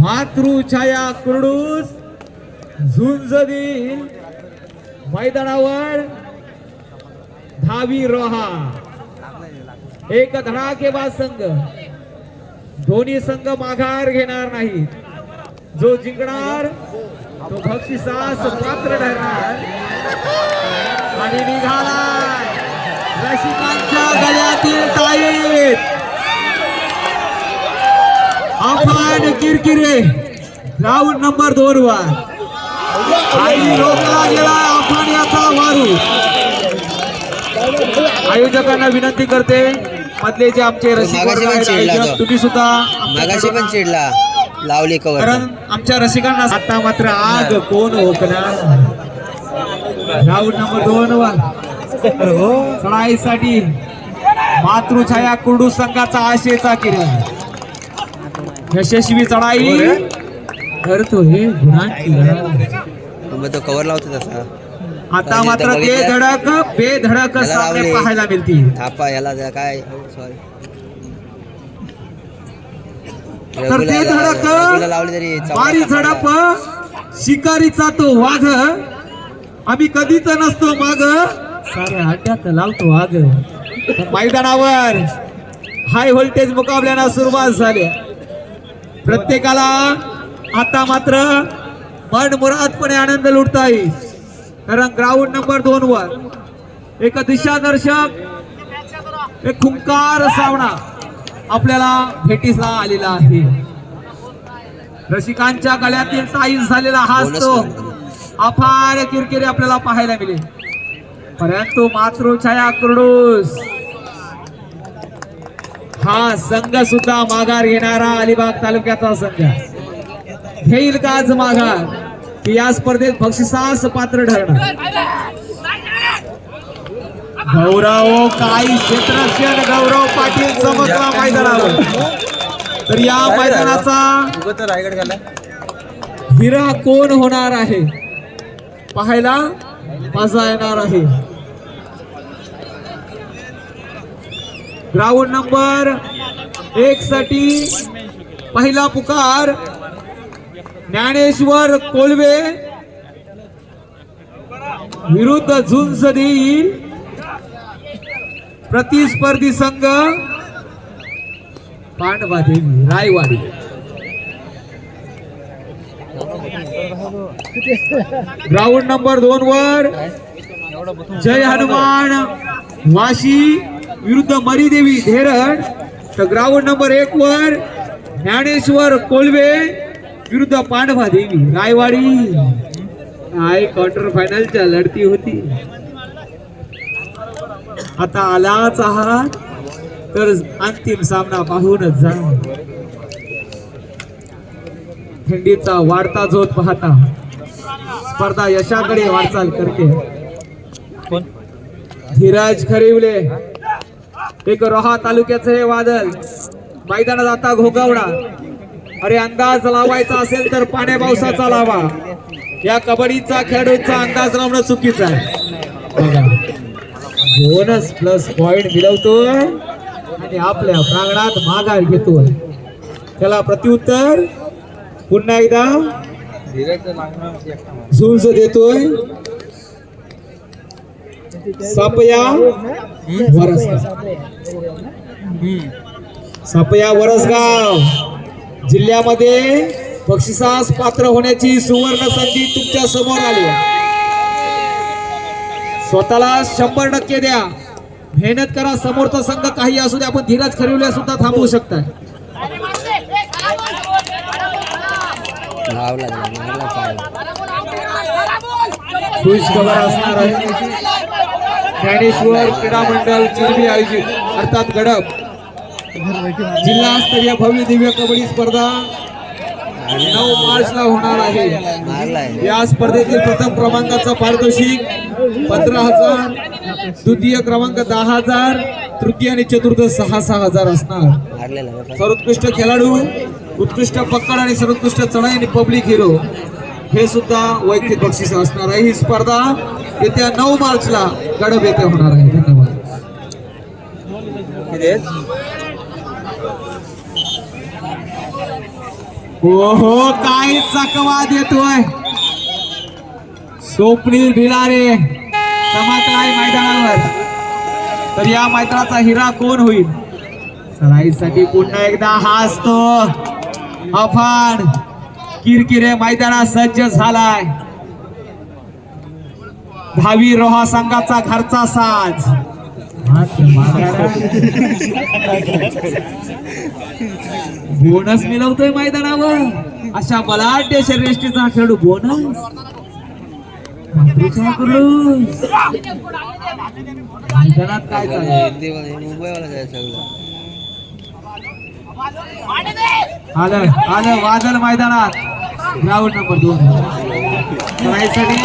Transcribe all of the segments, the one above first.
मातृछाया कुरडूस झुंज देईल मैदानावर धावी रोहा. एक धडाकेबाज संघ. दोन्ही संघ माघार घेणार नाही जो जिंकणार तो सास पात्र ठरणार. आणि निघाला रसिकांच्या गळ्यातील ताईत अफान किरकिरे. राऊंड नंबर दोन वर आणि रोखला गेला अफान याचा वारू. आयोजकांना विनंती करते मधले जे आमचे रसिक. तुम्ही सुद्धा मागाशी पण चिडला लावली कवर कारण आमच्या रसिकांना आता मात्र आग कोण ओकणार? राऊंड नंबर दोन वर चढाईसाठी मातृछाया कुर्डू संघाचा आशेचा किरण. यशस्वी चढाई. करतो हे तो कवर लावतो तसा. आता मात्र ते धडक बेधडक त्याला सामने. पाहायला मिळतील. थापा याला काय? सॉरी तर ते धडक बारी झडप. शिकारीचा तो वाघ. आम्ही कधीच नसतो माग. साऱ्या अड्ड्यात लावतो वाघ. मैदानावर हाय व्होल्टेज मुकाबल्याला सुरुवात झाली. प्रत्येकाला आता मात्र मन मुरादपणे आनंद लुटता येईल कारण ग्राउंड नंबर दोन वर एक दिशादर्शक एक खुंकार सावणा आपल्याला भेटीला आलेला आहे. रसिकांच्या गळ्यातील साईज झालेला हाच बोनस तो पण. अफार किरकिरी आपल्याला पाहायला मिळेल परंतु मातृछाया कुरडूस हा संघ सुद्धा माघार घेणारा अलिबाग तालुक्याचा संघ. घेईल का आज माघार? की या स्पर्धेत बक्षिसास पात्र ठरणार. गौरव काही क्षेत्रक्षण गौरव पाटील चमकला मैदानावर. तर या मैदानाचा रायगड झाला. हिरा कोण होणार आहे? पाहायला मजा येणार आहे. ग्राउंड नंबर एक साठी पहिला पुकार ज्ञानेश्वर कोलवे विरुद्ध झुंज देईल. प्रतिस्पर्धी संघ पांडवा रायवाडी. ग्राउंड नंबर दोन वर जय हनुमान वाशी विरुद्ध मरीदेवी धेरड तर ग्राउंड नंबर एक वर ज्ञानेश्वर कोलवे विरुद्ध पांडवा देवी रायवाडी. काय क्वार्टर फायनलच्या लढती होती. आता आलाच आहात तर अंतिम सामना पाहूनच जा. थंडीचा वाढता झोत पाहता. स्पर्धा यशाकडे वाटचाल करते. धीरज खरिवले. एक रोहा तालुक्याचं हे वादळ. मैदानात आता घोगावडा. अरे अंदाज लावायचा असेल तर पाण्या पावसाचा लावा. या कबड्डीचा खेळाडूंचा अंदाज लावणं चुकीचं आहे. बोनस प्लस पॉइंट मिळवतोय. आणि आपल्या प्रांगणात माघार घेतोय. त्याला प्रत्युत्तर. पुन्हा एकदा. झुंज देतोय. सापया वरसगाव. सापया वरसगाव. जिल्ह्यामध्ये बक्षिसास पात्र होण्याची सुवर्ण संधी तुमच्यासमोर आली. स्वतःला शंभर टक्के द्या. मेहनत करा समोरचा संघ काही असू द्या आपण धीरज खरिवल्या सुद्धा थांबवू शकता खुश खबर असणार आहे. ज्ञानेश्वर क्रीडा मंडळ चिरबी आयोजित अर्थात गडप. जिल्हास्तरीय भव्य दिव्य कबड्डी स्पर्धा नऊ मार्चला होणार आहे. या स्पर्धेतील प्रथम क्रमांकाचा पारितोषिक पंधरा हजार द्वितीय क्रमांक दहा हजार तृतीय आणि चतुर्थ सहा सहा हजार असणार. सर्वोत्कृष्ट खेळाडू उत्कृष्ट पकड आणि सर्वोत्कृष्ट चढाई आणि पब्लिक हिरो हे सुद्धा वैयक्तिक बक्षीस असणार आहे. ही स्पर्धा येत्या नऊ मार्चला गडब येथे होणार आहे. धन्यवाद. ओहो काय चकवा देतोय स्वप्नील भिलारे चमकलाय मैदानावर. तर या मैदानाचा हिरा कोण होईल? सलाईसाठी पुन्हा एकदा हा असतो अफान किरकिरे मैदानात सज्ज झालाय. भावी रोहा संघाचा घरचा साज. बोनस मिळवतोय मैदानावर. अशा बलाढ्य शर्यष्टीचा खेळू बोनस. मैदानात काय आलं आलं वादल मैदानात. ग्राउंड नंबर दोन. करायसाठी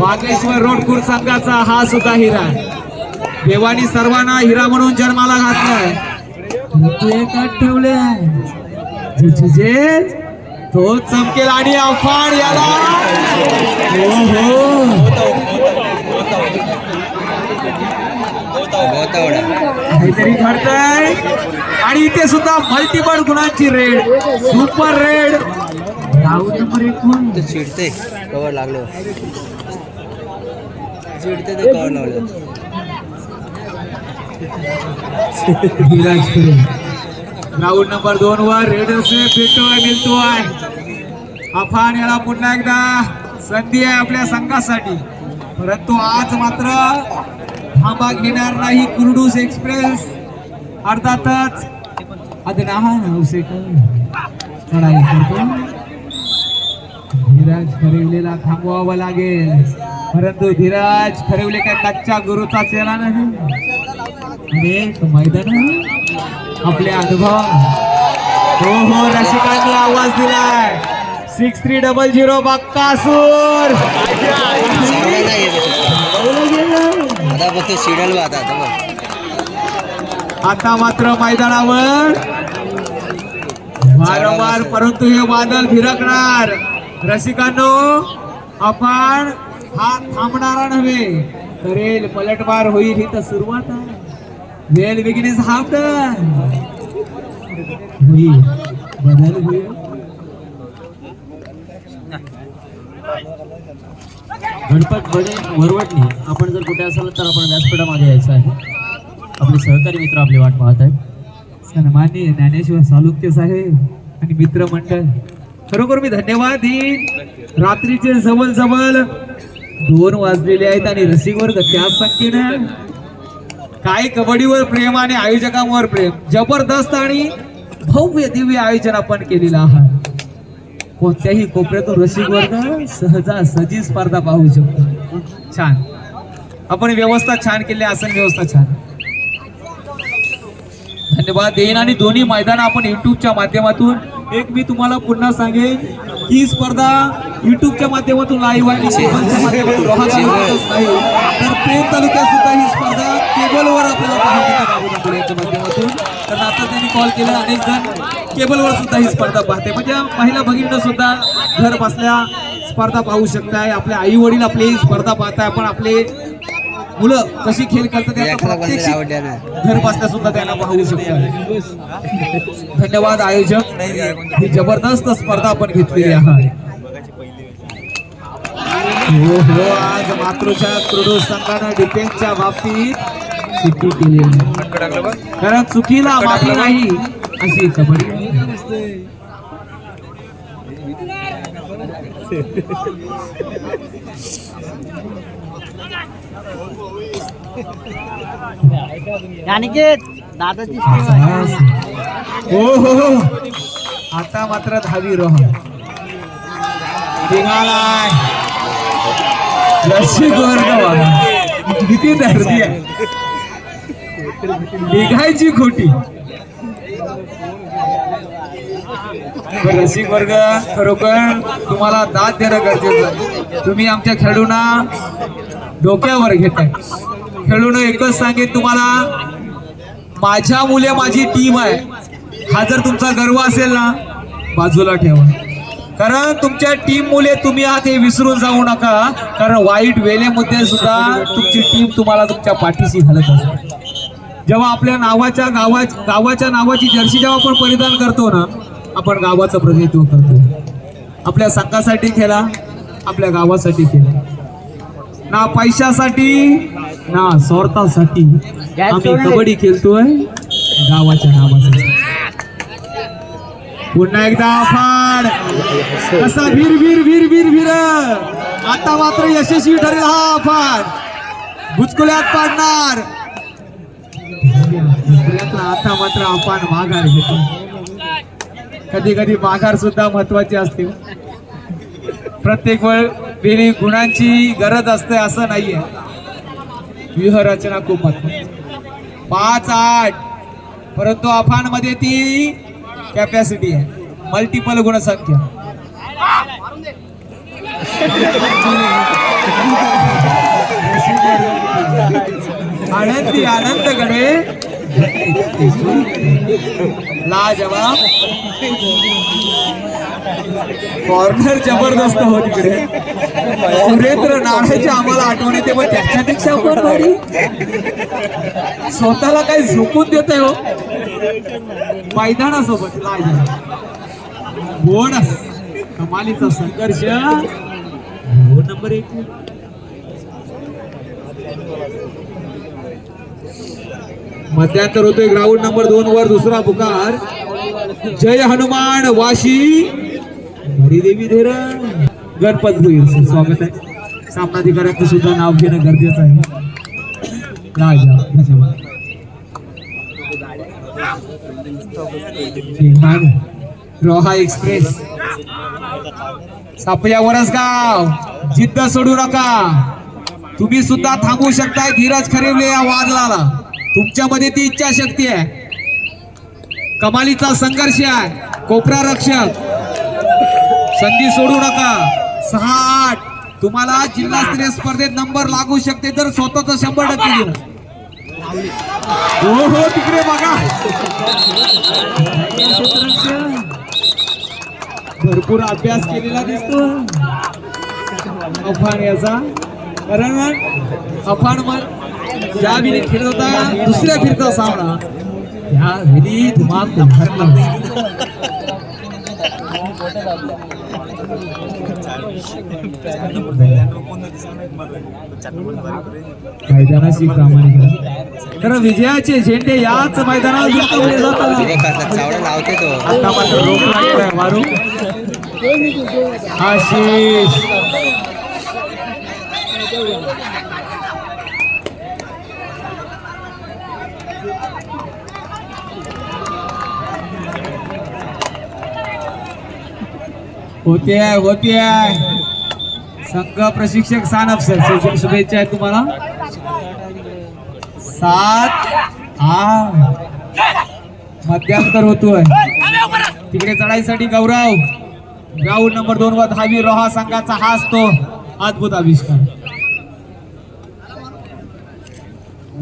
बागेश्वर रोडपूर संघाचा हा सुद्धा हिरा. देवानी सर्वांना हिरा म्हणून जन्माला घातलाय. ठेवले जे तो चमकेल आणि अफाड याला. हो हो. गोतावडा काहीतरी घडतंय. आणि इथे सुद्धा मल्टिपल गुणांची रेड सुपर रेड नंबर एक कोण कवर लागलो. चिडते ते कवर राऊंड नंबर दोन वर रेडर्स भेटतोय मिळतोय. अफान याला पुन्हा एकदा संधी आहे आपल्या संघासाठी. परंतु आज मात्र थांबा घेणार नाही कुरडूस एक्सप्रेस. अर्थातच अदनाहा नवसेकर चढाई करतो धीरज खरेवलेला थांबवावं लागेल. परंतु धीरज ठरवले काय कच्च्या गुरुचा चेहरा नाही. मैदान आपले अनुभव. हो हो रसिकांनी आवाज दिलाय. Six three double zero Bakasur. सूर आता आता मात्र मैदानावर. वारंवार परंतु हे वादळ फिरकणार रसिकांनो आपण हा थांबणारा नव्हे. करेल पलटवार होईल ही तर सुरुवात आहे. वेल बिगिनिंग हाफ होईल. बदल होईल. गणपत बने वरवटणे आपण जर कुठे असाल तर आपण व्यासपीठामध्ये यायचं आहे. आपले सहकारी मित्र आपली वाट पाहत आहेत. सन्मान्य ज्ञानेश्वर सालुक्य साहेब आणि मित्रमंडळ खरोखर मी धन्यवाद देईन. रात्रीचे जवळ जवळ दोन वाजलेले आहेत आणि रसिकवर्ग त्याच संख्येनं काय कबड्डीवर प्रेम आणि आयोजकांवर प्रेम. जबरदस्त आणि भव्य दिव्य आयोजन आपण केलेलं आहात कोणत्याही कोपऱ्यातून रसिक वर्ग सहजासहजी स्पर्धा पाहू शकतो. छान. आपण व्यवस्था छान केली आसन व्यवस्था छान. धन्यवाद देईन आणि दोन्ही मैदान आपण युट्यूबच्या माध्यमातून. एक मी तुम्हाला पुन्हा सांगेन ही स्पर्धा युट्यूबच्या माध्यमातून लाईव्ह आणि केबलच्या माध्यमातून नाही. तर पेन तालुक्यात सुद्धा ही स्पर्धा केबलवर आपल्याला यांच्या माध्यमातून. कारण आता त्यांनी कॉल केला अनेक जण केबलवर सुद्धा ही स्पर्धा पाहते. म्हणजे महिला भगिनींना सुद्धा घर बसल्या स्पर्धा पाहू शकताय. आपले आई वडील आपली स्पर्धा पाहताय. आपण आपले मुलं कशी खेळ करतात घर बसल्या सुद्धा त्यांना पाहू शकतो धन्यवाद आयोजक. ही जबरदस्त स्पर्धा आपण घेतलेली आहे. हो हो आज मातृच्या क्रीडू संघानं डिफेन्सच्या बाबतीत चुकी केली. कारण चुकीला माफी नाही. अशी कबड्डी. दादाची हो हो हो. आता मात्र दहावी रोह निघालाय रसिक वर्ग बघा. किती धरती आहे. निघायची खोटी. रसिक वर्ग खरोखर तुम्हाला दाद देणं गरजेचं आहे. तुम्ही आमच्या खेळूना डोक्यावर घेताय. खेळून एकच सांगेन तुम्हाला माझ्या मुले माझी टीम आहे. हा जर तुमचा गर्व असेल ना बाजूला ठेवा. कारण तुमच्या टीम मुले तुम्ही आहात हे विसरून जाऊ नका. कारण वाईट वेळेमध्ये सुद्धा तुमची टीम तुम्हाला तुमच्या पाठीशी घालत असते. जेव्हा आपल्या नावाच्या गावा गावाच्या नावाची जर्सी जेव्हा आपण परिधान करतो ना आपण गावाचं प्रतिनिधित्व करतो. आपल्या संघासाठी खेळा आपल्या गावासाठी खेळा. ना पैशासाठी ना स्वार्थासाठी आम्ही कबड्डी खेळतोय गावाच्या नावासाठी. पुन्हा एकदा फाड कसा भीर भीर भीर भीर भीर आता मात्र यशस्वी ठरेल हा फाड बुचकुल्यात पाडणार. आता मात्र आपण माघार घेतो. कधी कधी माघार सुद्धा महत्वाची असते. प्रत्येक वेळ वेळी गुणांची गरज असते असं नाहीये. व्यूहरचना खूप महत्वाची. पाच आठ. परंतु अफानमध्ये ती कॅपॅसिटी आहे. मल्टिपल गुणसंख्या. आनंदी आनंदकडे लाजवाब. कॉर्नर जबरदस्त हो तिकडे सुरेंद्र नाण्याची आम्हाला आठवण येते पण त्याच्यापेक्षा पण भारी स्वतःला काही झोपून देत हो. मैदानासोबत लाजवाब बोनस कमालीचा संघर्ष. नंबर एक. मध्यांतर होतोय ग्राउंड नंबर दोन वर दुसरा पुकार. जय हनुमान वाशी. हरिदेवी धेरण गणपत भुईर. स्वागत आहे. सामनाधिकाऱ्यांचं सुद्धा नाव घेणं गरजेचं आहे. राजा धन्यवाद. रोहा एक्सप्रेस. सापया वरसगाव. जिद्द सोडू नका. तुम्ही सुद्धा थांबू शकताय धीरज खरेवले या वादळाला तुमच्यामध्ये ती इच्छाशक्ती आहे. कमालीचा संघर्ष आहे. कोपरा रक्षक. संधी सोडू नका. सहा आठ. तुम्हाला जिल्हास्तरीय स्पर्धेत नंबर लागू शकते तर स्वतःच शंभर टक्के दिलं हो हो तिकडे बघा. भरपूर अभ्यास केलेला दिसतो अफाण याचा. कारण अफाणवर मन ज्या वेळी खेळत होता दुसऱ्या फिरता सामना त्या वेळी धुमाक भरला. मैदानाशी प्रामाणिक तर विजयाचे झेंडे याच मैदानावर जिंकवले जातात. लावते तो मारू. आशिष. होते आहे होते आहे. संघ प्रशिक्षक सानप सर शुभेच्छा आहेत तुम्हाला. सात आठ. मध्यांतर होतोय. तिकडे चढाईसाठी गौरव. ग्राउंड नंबर दोन वर दहावी रोहा संघाचा हा असतो. अद्भुत आविष्कार.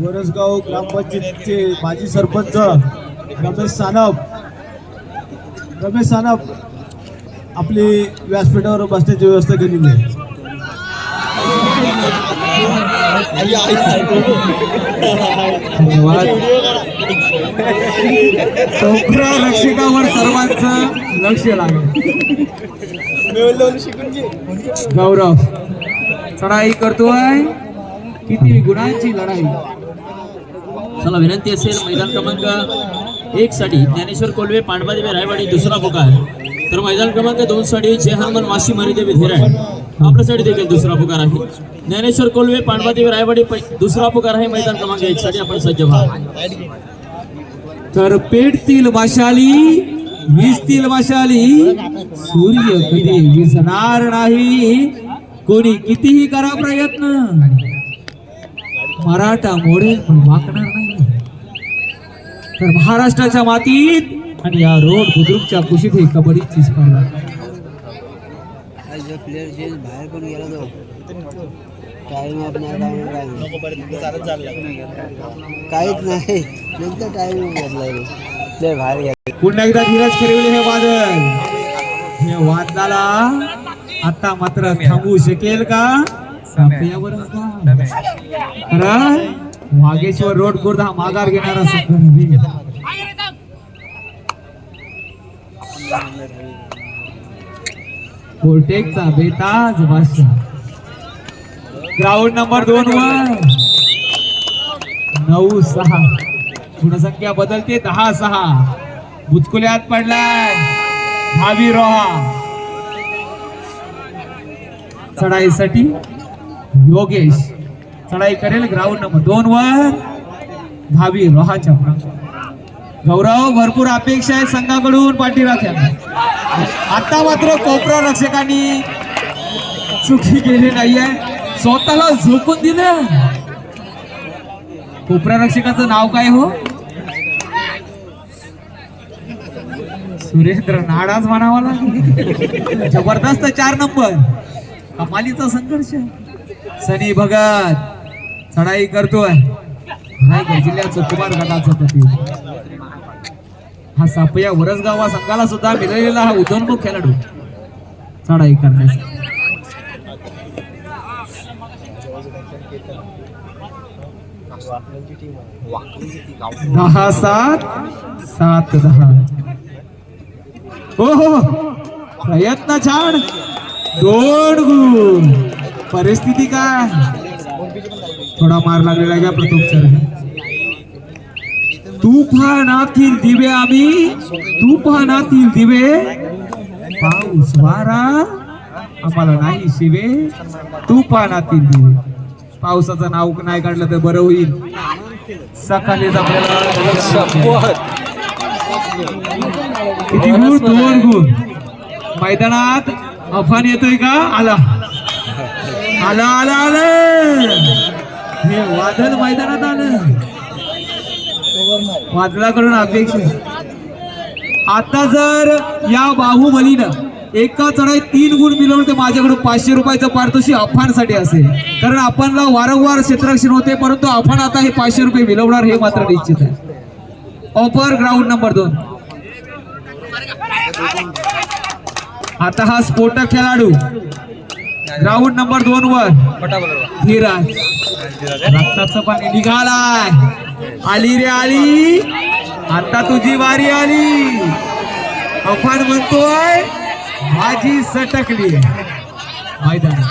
वरसगाव ग्रामपंचायतीचे माजी सरपंच रमेश सानप. रमेश सानप आपली व्यासपीठावर बसण्याची व्यवस्था केलेली आहे. धन्यवाद. टोकरा सर्वांचं लक्ष लागेल. गौरव चढाई करतोय. किती गुणांची लढाई. चला विनंती असेल मैदान क्रमांक एक साठी ज्ञानेश्वर कोल्हे पांडवादेवी रायवाडी दुसरा पुकार. तर मैदान क्रमांक दोन साठी जय हनुमान वाशी मरीदेवी धीरण. आपल्यासाठी देखील दुसरा पुकार आहे. ज्ञानेश्वर कोल्हे पांडवादेवी रायवाडी दुसरा पुकार आहे मैदान क्रमांक एक साठी आपण सज्ज व्हा. तर पेटतील माशाली वीजतील माशाली सूर्य कधी विसणार नाही. कोणी कितीही करा प्रयत्न. मराठा मोडेल पण वाकणार नाही. तर महाराष्ट्राच्या मातीत आणि या रोड बुद्रुकच्या कुशीत ही कबड्डीची स्पर्धा आज जो प्लेअर जे बाहेर पण गेला तो टाइम अप नाही काय काहीच नाही. पुन्हा एकदा धीरज खरेवले हे वादळ हे वादळाला आता मात्र थांबू शकेल का? का? वागेश्वर रोड खुर्द हा माघार घेणारा संघ कोटेकचा बेताज भाषा ग्राउंड नंबर दोन वर. नऊ सहा. गुणसंख्या बदलते दहा सहा. बुचकुल्यात पडलाय. भावी रोहा. चढाईसाठी योगेश. चढाई करेल ग्राउंड नंबर दोन वर. भावी रोहाच्या गौरव भरपूर अपेक्षा आहे संघाकडून पाठीराख्याला आता मात्र कोपरा रक्षकांनी चुकी केली नाहीये स्वतःला झोपून दिलं. कोपरा रक्षकाचं नाव काय हो? सुरेंद्र नाडाच म्हणावा लागेल. जबरदस्त चार नंबर. कमालीचा संघर्ष. सनी भगत. चढाई करतोय. रायगड जिल्ह्याचं कुमार गटाचं हा सापया वरसगावा संघाला सुद्धा मिळालेला हा उदोन्मुख खेळाडू. चढाई करण्याचा दहा सात. सात दहा. हो, हो हो. प्रयत्न छान. दोन गुण. परिस्थिती काय? थोडा मार लागलेला आहे का? प्रथम तुफानातील दिवे आम्ही तुफानातील दिवे पाऊस वारा आम्हाला नाही शिवे. तुफानातील दिवे. पावसाचं नाव नाही काढलं तर बरं होईल. सकाळीच आपल्याला किती गुण दोन गुण. मैदानात अफान येतोय का? आला. आला आला आलं. हे वादळ मैदानात आलं. वादळाकडून अपेक्षा आता जर या बाहुबलीनं एका चढाई तीन गुण मिळवून ते माझ्याकडून पाचशे रुपयाचं पारितोषिक अफानसाठी असेल. कारण आपणला वारंवार क्षेत्ररक्षण होते परंतु आपण आता हे पाचशे रुपये मिळवणार हे मात्र निश्चित आहे. ऑफर ग्राउंड नंबर दोन. आता हा स्फोटक खेळाडू. ग्राउंड नंबर दोन वर. धीराज. रक्ताचं पाणी निघालाय. आली रे आली. आता तुझी वारी आली. अफान म्हणतोय माझी सटकली. मैदान.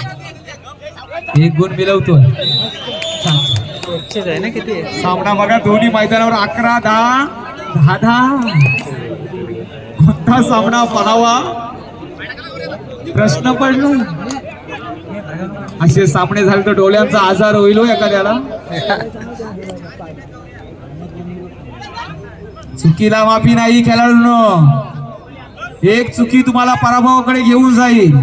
एक गुण मिळवतोय. सामना बघा दोन्ही मैदानावर अकरा दहा दहा दहा. कोणता सामना पाहावा? प्रश्न पडला. असे सामने झाले तर डोळ्यांचा आजार होईल हो एखाद्याला. चुकीला माफी नाही खेळाडून. एक चुकी तुम्हाला पराभवाकडे घेऊन जाईल.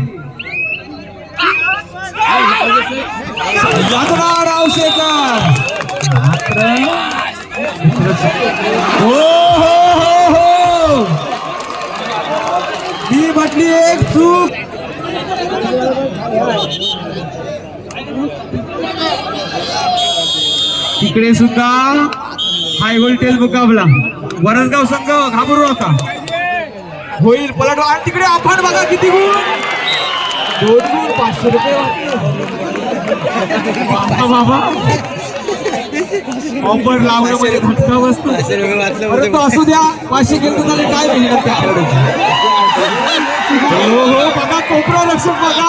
हो हो हो हो. ही म्हटली एक चूक. तिकडे सुद्धा हाय व्होल्टेज मुकाबला. वरसगाव संघ घाबरू नका. होईल पलट आणि तिकडे आपण बघा किती गुण दोन गुण पाचशे रुपये बाबा. ऑफर लावणं म्हणजे बसतो. परंतु असू द्या पाचशे गेलं तर त्याला काय मेहनत त्या खेळाडूची हो हो बघा कोपरा रक्षक बघा.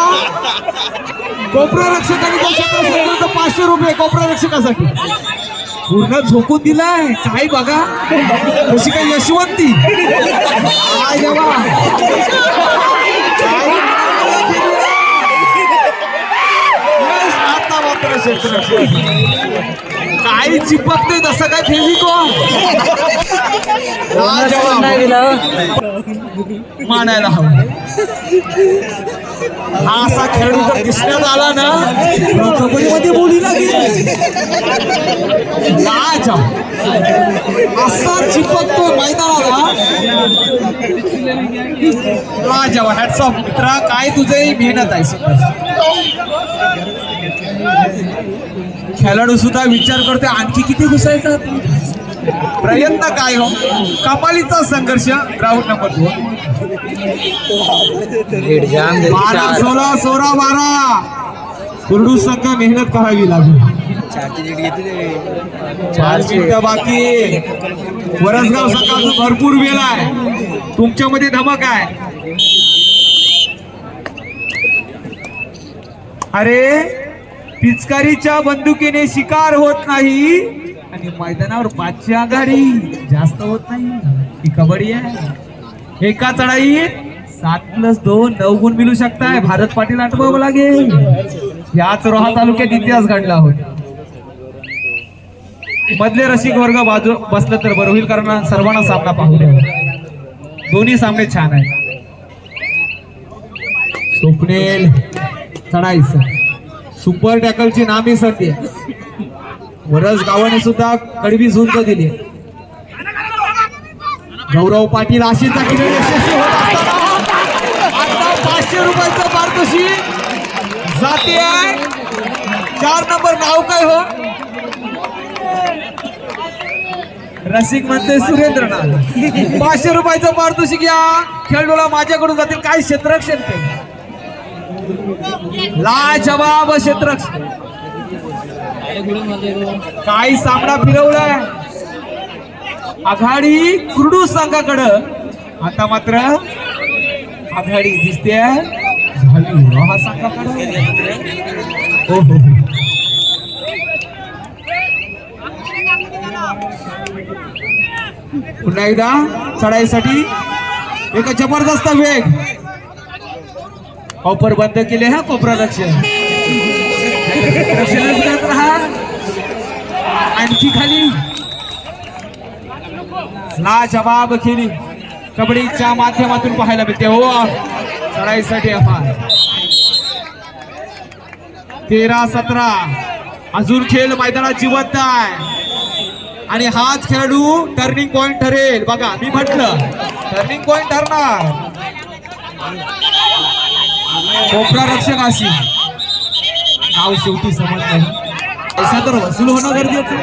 कोपरा रक्षकाने तर पाचशे रुपये कोपरा रक्षकासाठी. पूर्ण झोकून दिलाय. काय बघा. कशी काय यशवंती. काय जेव्हा काय यश आता मात्र क्षेत्ररक्षक. काय चिपकते तसं काय फेविको मानायला हवं. हा असा खेळाडू जर दिसण्यात आला ना कबड्डीमध्ये बोली लागेल. लाजा. असा चिपकतो मैदानाला. लाजवा हॅट्स ऑफ मित्रा. काय तुझे मेहनत आहे खेळाडू सुद्धा विचार करते आणखी किती घुसायचा? प्रयत्न काय हो? कपालीचा संघर्ष ग्राउंड नंबर दोन बारा सोळा सोळा बारा. कुरडू संघ मेहनत करावी लागली. चार मिनिटं बाकी. वरसगाव सकाळचं भरपूर वेळ आहे. तुमच्यामध्ये धमक आहे. अरे पिचकारीच्या बंदुकीने शिकार होत नाही. आणि मैदानावर पाचशे आघाडी. जास्त होत नाही. ही कबड्डी आहे. एका चढाईत सात प्लस दोन नऊ गुण मिळू शकताय. भारत पाटील आठवावं लागेल. याच रोहा तालुक्यात इतिहास घडला होता. मधले रसिक वर्ग बाजू बसलं तर बरं होईल कारण सर्वांना सामना पाहू द्या. दोन्ही सामने छान आहेत. स्वप्नेल चढाईस सुपर टॅकलची नामी सध्या वरस गावाने सुद्धा कडवी झुंज दिली. गौरव पाटील आशीचा किरण यशस्वी होत आता पाचशे रुपयाचं पारितोषिक जाते चार नंबर नाव काय हो? रसिक म्हणते सुरेंद्रनाथ. पाचशे रुपयाचं पारितोषिक या खेळाडूला माझ्याकडून जातील. काय क्षेत्ररक्षण केलं ला जवाब क्षेत्ररक्षण काही सामना फिरवलाय. आघाडी कुरडू संघाकडं. आता मात्र आघाडी दिसते झाली संघाकडं. हो, हो हो. पुन्हा एकदा चढाईसाठी एक जबरदस्त वेग. ऑफर बंद केले हा कोपरा रक्षण रक्षणच करत राहा. आणखी खाली. ला जवाब खेळी. कबड्डीच्या माध्यमातून पाहायला मिळते. हो चढाईसाठी आपण. तेरा सतरा. अजून खेळ मैदानात जिवंत आहे. आणि हाच खेळाडू टर्निंग पॉइंट ठरेल. बघा मी म्हटलं टर्निंग पॉइंट ठरणार. कोपरा रक्षक अशी. नाव शेवटी समज नाही पैसा तर वसूल होणं गरजेचं.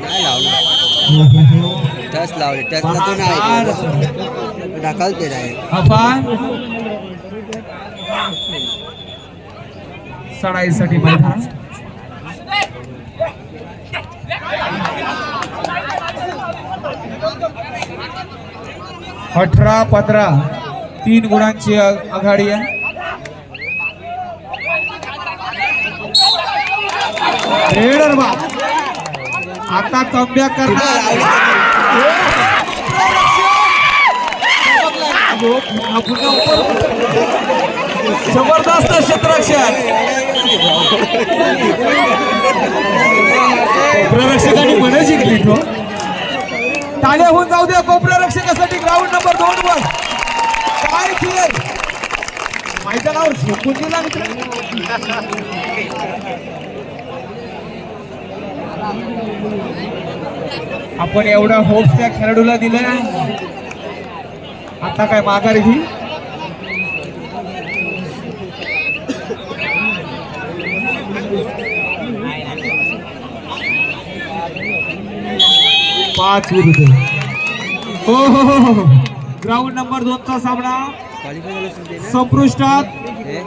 नाही लावलं. टच लावले. टचला तो नाही ढकाल ते नाही अफान सणाईसाठी मैदान अठरा पंधरा. तीन गुणांची आघाडी आहे. रेडर बा आता कमबॅक करणार. जबरदस्त क्षेत्ररक्षण. कोपररक्षकांनी मन जिंकली तो. टाळ्या होऊन जाऊ द्या कोपररक्षकासाठी ग्राउंड नंबर दोन वर. काय खेळ? मैदानावर झोपून गेला मित्र. आपण एवढा होप्स त्या खेळाडूला दिलाय. आता काय माघार घे पाच विरुद्ध. हो हो हो हो. ग्राउंड नंबर दोनचा सामना. क्वालिफाय झालं असेल ते ना? संपृष्टात. हे?